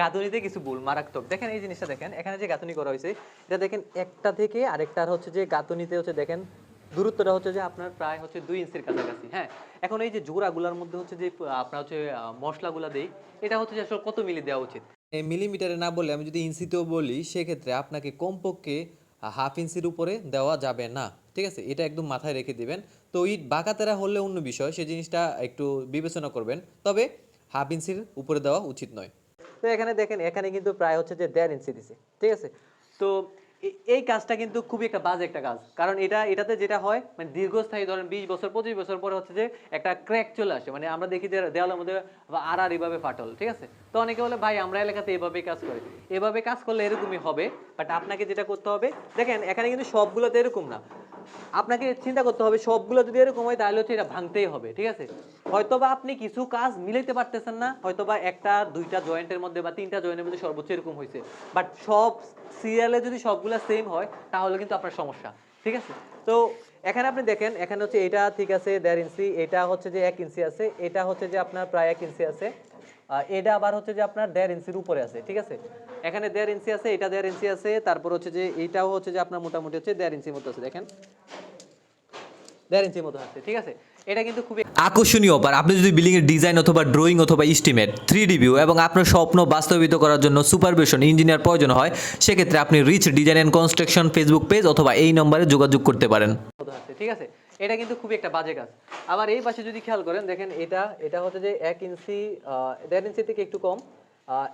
গাঁথুনিতে কিছু ভুল, মারাত্মক। দেখেন এই জিনিসটা দেখেন, এখানে যে গাঁথুনি করা হয়েছে, এটা দেখেন একটা থেকে আরেকটার হচ্ছে যে গাঁথুনিতে হচ্ছে দেখেন, দূরত্বটা হচ্ছে যে আপনার প্রায় হচ্ছে দুই ইঞ্চির কাছাকাছি হ্যাঁ? এখন এই যে জোড়াগুলোর মধ্যে হচ্ছে যে আপনার হচ্ছে মশলাগুলা দেই, এটা হচ্ছে যে আসলে কত মিলি দেওয়া উচিত? মিলিমিটারে না বলে আমি যদি ইঞ্চিতেও বলি, সেক্ষেত্রে আপনাকে কমপক্ষে হাফ ইঞ্চির উপরে দেওয়া যাবে না, ঠিক আছে? এটা একদম মাথায় রেখে দিবেন। তো ইট বাঁকাতেরা হলে অন্য বিষয় সেই জিনিসটা একটু বিবেচনা করবেন। তবে হাফ ইঞ্চির উপরে দেওয়া উচিত নয়। তো এখানে দেখেন এখানে কিন্তু প্রায় হচ্ছে যে দেড় ইঞ্চি ঠিক আছে? তো এই কাজটা কিন্তু খুবই একটা বাজে একটা কাজ। কারণ এটা, এটাতে যেটা হয় মানে দীর্ঘস্থায়ী ধরেন বিশ বছর, পঁচিশ বছর পরে হচ্ছে যে একটা ক্র্যাক চলে আসে। মানে আমরা দেখি যে দেওয়ালের মধ্যে আর আর এভাবে ফাটল, ঠিক আছে? তো অনেকে বলে, ভাই, আমরা এলাকাতে এভাবে কাজ করি। এভাবে কাজ করলে এরকমই হবে বাট আপনাকে যেটা করতে হবে, দেখেন, এখানে কিন্তু সবগুলোতে এরকম না। আপনাকে চিন্তা করতে হবে, সবগুলো যদি এরকম হয়, তাহলে হচ্ছে এটা ভাঙতেই হবে, ঠিক আছে? হয়তোবা আপনি কিছু কাজ মিলাইতে পারতেছেন না, হয়তোবা একটা, দুইটা জয়েন্টের মধ্যে বা তিনটা জয়েন্টের মধ্যে সর্বোচ্চ এরকম হয়েছে বাট সব সিরিয়ালে যদি সবগুলা সেম হয় তাহলে কিন্তু আপনার সমস্যা। ঠিক আছে? তো এখানে আপনি দেখেন এখানে হচ্ছে এটা ঠিক আছে দেড় ইঞ্চি এটা হচ্ছে যে এক ইঞ্চি আছে এটা হচ্ছে যে আপনার প্রায় এক ইঞ্চি আছে আহ, এটা আবার হচ্ছে যে আপনার দেড় ইঞ্চির উপরে আছে ঠিক আছে? এখানে দেড় ইঞ্চি আছে এটা দেড় ইঞ্চি আছে তারপর হচ্ছে যে এইটাও হচ্ছে যে আপনার মোটামুটি হচ্ছে দেড় ইঞ্চির মতো আছে দেখেন? দেড় ইঞ্চির মতো আছে ঠিক আছে? এটা কিন্তু খুবই আকর্ষণীয় অফার আপনি যদি বিল্ডিং এর ডিজাইন অথবা ড্রয়িং অথবা ইস্টিমেট থ্রি ভিউ এবং আপনার স্বপ্ন বাস্তবিত করার জন্য সুপারভিশন ইঞ্জিনিয়ার প্রয়োজন হয় সেক্ষেত্রে আপনি rich design and construction Facebook page অথবা এই নম্বরে যোগাযোগ করতে পারেন। ঠিক আছে? এটা কিন্তু খুবই একটা বাজে কাজ। আবার এই পাশে যদি খেয়াল করেন দেখেন এটা এটা হচ্ছে যে এক ইঞ্চি দেড় ইঞ্চি থেকে একটু কম।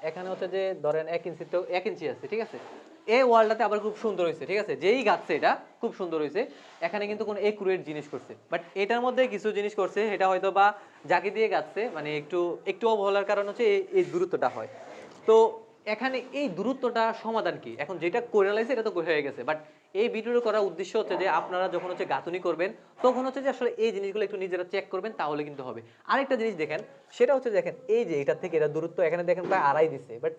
এখানে হচ্ছে যে ধরেন এক ইঞ্চি তো এক ইঞ্চি আছে, ঠিক আছে? এই ওয়ালটাতে আবার খুব সুন্দর হয়েছে, ঠিক আছে? যেই গাছছে এটা খুব সুন্দর হয়েছে। এখানে কিন্তু কোনো একুরেট জিনিস করছে। বাট এটার মধ্যে কিছু জিনিস করছে এটা হয়তো বা জাকি দিয়ে গাছছে মানে একটু একটু অবহেলার কারণ হচ্ছে এই- দূরত্বটা হয়। তো এখানে এই দূরত্বটা সমাধান কি? এখন যেটা করে লাইছে এটা তো হয়ে গেছে। বাট এই ভিডিওটা করার উদ্দেশ্য হচ্ছে যে আপনারা যখন হচ্ছে গাঁথনি করবেন, তখন হচ্ছে যে আসলে এই জিনিসগুলো একটু নিজেরা চেক করবেন, তাহলে কিন্তু হবে। আরেকটা জিনিস দেখেন, সেটা হচ্ছে দেখেন, এই যে এটার থেকে এটা দূরত্ব এখানে দেখেন প্রায় আড়াই দিছে বাট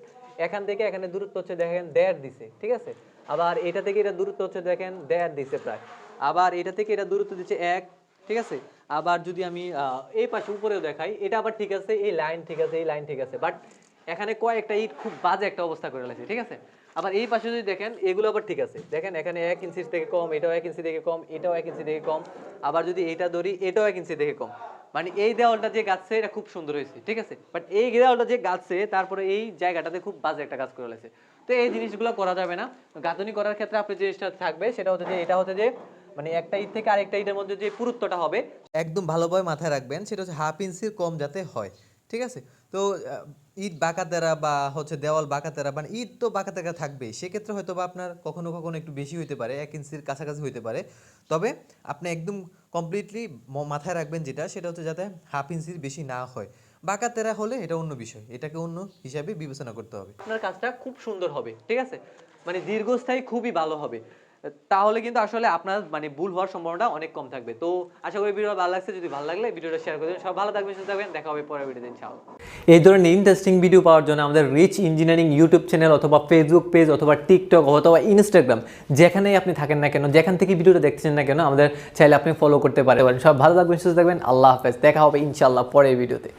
এখান থেকে এখানে দূরত্ব হচ্ছে দেখেন দেড় দিছে, ঠিক আছে? আবার এটা থেকে এটা দূরত্ব হচ্ছে দেখেন দেড় দিছে প্রায়। আবার এটা থেকে এটা দূরত্ব দিচ্ছে এক, ঠিক আছে? আবার যদি আমি এই পাশে উপরেও দেখাই, এটা আবার ঠিক আছে, এই লাইন ঠিক আছে, এই লাইন ঠিক আছে বাট এখানে কয়েকটা ইট খুব বাজে একটা অবস্থা করে লাগছে ঠিক আছে? আবার এই পাশে যদি দেখেন, এগুলো আবার ঠিক আছে। দেখেন, এখানে এক ইঞ্চির থেকে কম, এটাও এক ইঞ্চি থেকে কম, এটাও এক ইঞ্চি থেকে কম। আবার যদি এটা ধরি, এটাও এক ইঞ্চি থেকে কম। মানে এই দেওয়ালটা যে গাছছে এটা খুব সুন্দর হয়েছে, ঠিক আছে? বাট এই দেওয়ালটা যে গাছছে তারপরে এই জায়গাটাতে খুব বাজে একটা কাজ করে লাগছে তো এই জিনিসগুলো করা যাবে না। গাঁথনি করার ক্ষেত্রে আপনি যে জিনিসটা থাকবে, সেটা হচ্ছে যে, এটা হচ্ছে যে মানে একটা ইট থেকে আরেকটা ইটের মধ্যে যে পুরুত্বটা হবে, একদম ভালোভাবে মাথায় রাখবেন, সেটা হচ্ছে হাফ ইঞ্চির কম যাতে হয়, ঠিক আছে? তো ইট বাঁকাতেরা বা হচ্ছে দেওয়াল বাঁকাতেরা মানে ইট তো বাঁকাতেরা থাকবেই। সেক্ষেত্রে হয়তো বা আপনার কখনো কখনো একটু বেশি হইতে পারে, এক ইঞ্চির কাছাকাছি হইতে পারে। তবে আপনি একদম কমপ্লিটলি মাথায় রাখবেন যেটা, সেটা হচ্ছে যাতে হাফ ইঞ্চির বেশি না হয়। বাঁকাতেরা হলে এটা অন্য বিষয়, এটাকে অন্য হিসাবে বিবেচনা করতে হবে। আপনার কাজটা খুব সুন্দর হবে, ঠিক আছে? মানে দীর্ঘস্থায়ী খুবই ভালো হবে। তাহলে কিন্তু আসলে আপনার মানে ভুল হওয়ার সম্ভাবনা অনেক কম থাকবে। তো আশা করি ভিডিও ভালো লাগছে। যদি ভালো লাগলে ভিডিওটা শেয়ার করে দিন সব ভালো থাকবেন, সুস্থ থাকবেন। দেখা হবে পরের ভিডিওতে ইনশাআল্লাহ। এই ধরনের ইন্টারেস্টিং ভিডিও পাওয়ার জন্য আমাদের রিচ ইঞ্জিনিয়ারিং ইউটিউব চ্যানেল অথবা ফেসবুক পেজ অথবা টিকটক অথবা ইনস্টাগ্রাম যেখানেই আপনি থাকেন না কেন, যেখান থেকে ভিডিওটা দেখছেন না কেন, আমাদের চাইলে আপনি ফলো করতে পারেন। সব ভালো থাকবেন, সুস্থ থাকবেন। আল্লাহ হাফেজ। দেখা হবে ইনশাআল্লাহ পরের ভিডিওতে